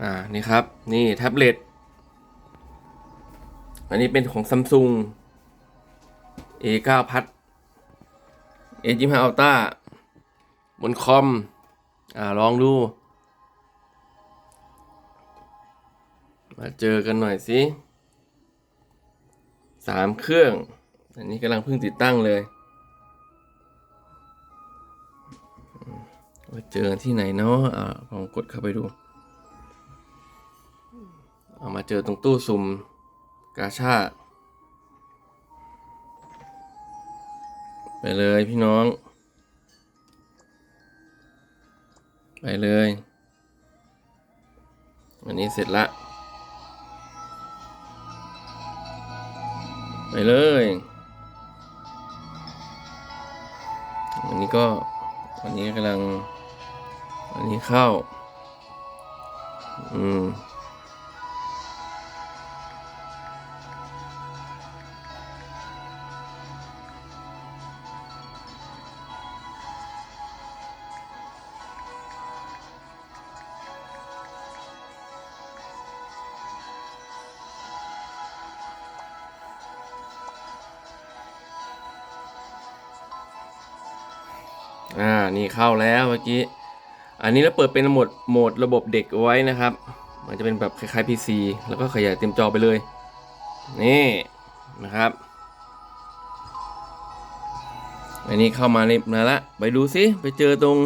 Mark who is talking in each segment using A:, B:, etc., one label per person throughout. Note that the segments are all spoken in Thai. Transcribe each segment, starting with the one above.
A: อ่า นี่ครับ นี่แท็บเล็ต อันนี้เป็นของซัมซุง A9 พัด A25 Ultra บนคอม อ่า ลองดู มาเจอกันหน่อยสิสามเครื่อง อันนี้กำลังเพิ่งติดตั้งเลยมาเจอที่ไหนเนาะอ่าลองกดเข้าไปดู เอามาเจอตรงตู้สุ่มกาชาไปเลยพี่น้อง ไปเลย อันนี้เสร็จละ ไปเลย อันนี้ก็อันนี้กำลัง อันนี้เข้า อืม อ่า นี่เข้าแล้วเมื่อกี้ อันนี้เราเปิดเป็นโหมดโหมดระบบเด็กเอาไว้นะครับ มันจะเป็นแบบคล้ายๆ PC แล้วก็ขยายเต็มจอไปเลย นี่นะครับ อันนี้เข้ามาในมาละ ไปดูสิไปเจอตรง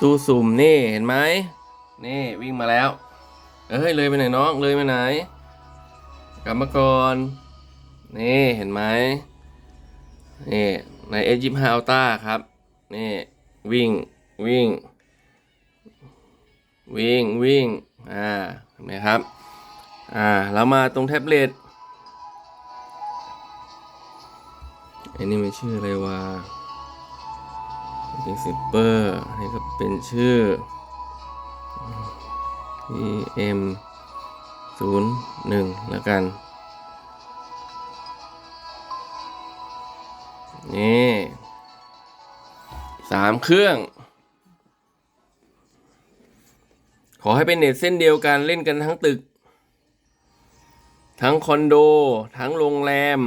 A: ตู้สุ่มนี่เห็นไหมนี่วิ่งมาแล้ว เอ้ยเลยไปไหนน้องเลยไปไหน กลับมาก่อน นี่เห็นไหมนี่ ใน S25 Ultra ครับ นี่ วิ่งวิ่ง วิ่งวิ่ง อ่าเห็นไหมครับ อ่าแล้วมาตรงแท็บเล็ตอันนี้มันชื่ออะไรวะเป็นซิปเปอร์นี่ก็เป็นชื่อ EM 0 1แล้วกัน นี่สามเครื่อง ขอให้เป็นเน็ตเส้นเดียวกันเล่นกันทั้งตึก ทั้งคอนโด ทั้งโรงแรม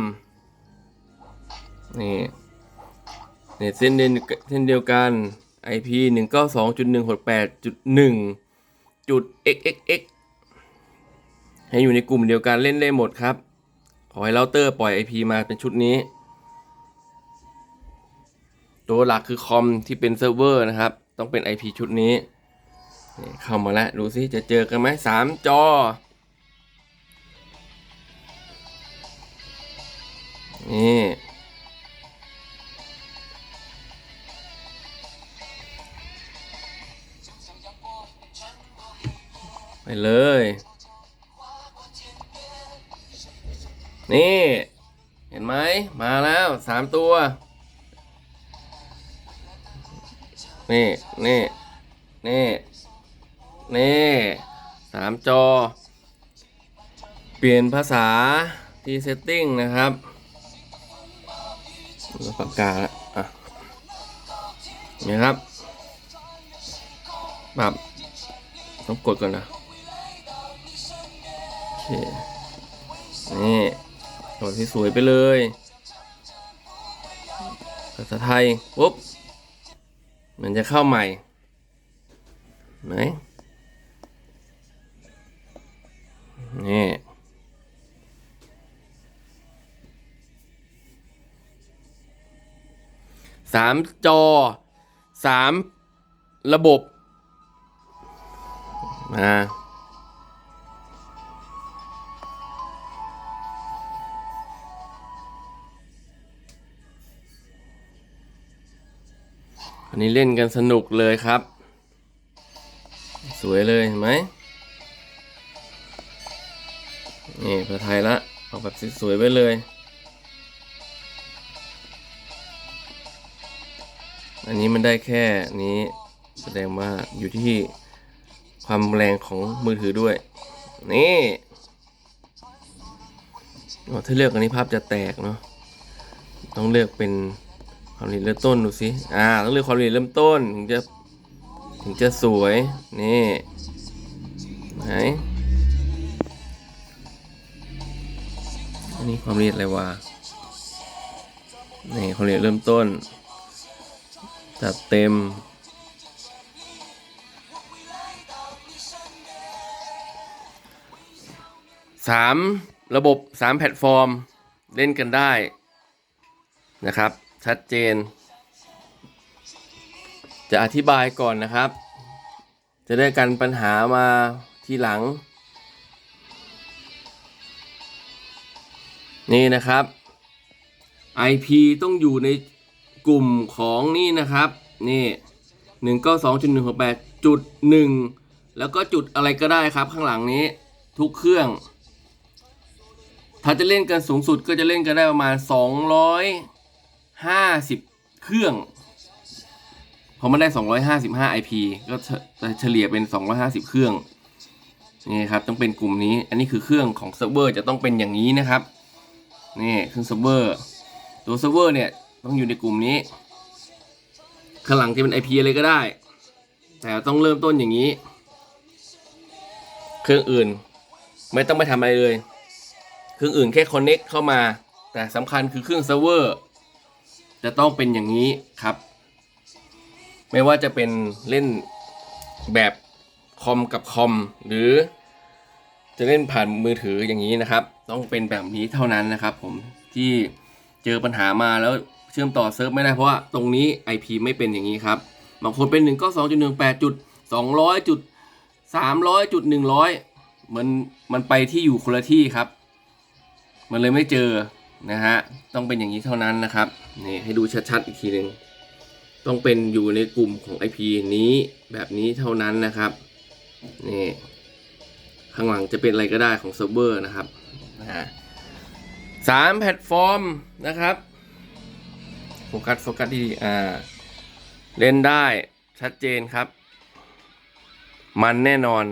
A: นี่เน็ตเส้นเดียวเส้นเดียวกัน IP 1 9 2 1 6 8 1จุด xxx ให้อยู่ในกลุ่มเดียวกันเล่นได้หมดครับ ขอให้เราเตอร์ปล่อย IP มาเป็นชุดนี้ ตัวหลักคือคอมที่เป็นเซิร์ฟเวอร์นะครับ ต้องเป็น IP ชุดนี้ เข้ามาแล้ว ดูซิจะเจอกันไหมสามจอ นี่ไปเลย นี่ เห็นไหม มาแล้วสามตัว นี่นี่นี่นี่สามจอ เปลี่ยนภาษาที่เซตติ้งนะครับเราปากกาละอะนี่ครับปรับต้องกดก่อนนะโอเคนี่กดที่สวยไปเลยภาษาไทยปุ๊บ มันจะเข้าใหม่ไหนนี่สามจอสามระบบมา อันนี้เล่นกันสนุกเลยครับ สวยเลยเห็นไหมนี่ภาษาไทยละเอาแบบสวยๆไว้เลยอันนี้มันได้แค่นี้แสดงว่าอยู่ที่ความแรงของมือถือด้วย นี่ถ้าเลือกอันนี้ภาพจะแตกเนาะต้องเลือกเป็น ความเรียดเริ่มต้นดูสิอ่าต้องเลือกความเรียดเริ่มต้นถึงจะถึงจะสวยนี่ไหนอันนี้ความเรียดอะไรวะนี่ความเรียดเริ่มต้นจัดเต็มสามระบบสามแพลตฟอร์ม เล่นกันได้นะครับ ชัดเจน จะอธิบายก่อนนะครับ จะได้กันปัญหามาทีหลัง นี่นะครับ IP ต้องอยู่ในกลุ่มของนี่นะครับ นี่หนึ่งก็สองจุดหนึ่งหกแปดจุดหนึ่งแล้วก็จุดอะไรก็ได้ครับข้างหลังนี้ทุกเครื่อง ถ้าจะเล่นกันสูงสุดก็จะเล่นกันได้ประมาณ 250เครื่องพอมันได้ 255 IP ก็เฉลี่ยเป็น 250 เครื่องนี่ครับต้องเป็นกลุ่มนี้ อันนี้คือเครื่องของเซิร์ฟเวอร์จะต้องเป็นอย่างนี้นะครับนี่เครื่องเซิร์ฟเวอร์ตัวเซิร์ฟเวอร์เนี่ยต้องอยู่ในกลุ่มนี้ข้างหลังจะเป็น IP อะไรก็ได้ แต่ต้องเริ่มต้นอย่างนี้ เครื่องอื่น ไม่ต้องไปทำอะไรเลย เครื่องอื่นแค่ connect เข้ามา แต่สำคัญคือเครื่องเซิร์ฟเวอร์ จะต้องเป็นอย่างนี้ครับ ไม่ว่าจะเป็นเล่นแบบคอมกับคอม หรือจะเล่นผ่านมือถืออย่างนี้นะครับ ต้องเป็นแบบนี้เท่านั้นนะครับ ผมที่เจอปัญหามาแล้วเชื่อมต่อเซิร์ฟไม่ได้เพราะว่าตรงนี้ IP ไม่เป็นอย่างนี้ครับบางคนเป็น1ก็2.18จุด200จุด300จุด100มันมันไปที่อยู่คนละที่ครับ มันเลยไม่เจอ นะฮะต้องเป็นอย่างนี้เท่านั้นนะครับนี่ให้ดูชัดๆอีกทีหนึ่งต้องเป็นอยู่ในกลุ่มของ IP นี้แบบนี้เท่านั้นนะครับนี่ข้างหลังจะเป็นอะไรก็ได้ของเซิร์ฟเวอร์นะครับนะฮะสามแพลตฟอร์มนะครับโฟกัสโฟกัสดีอ่าเล่นได้ชัดเจนครับ มันแน่นอน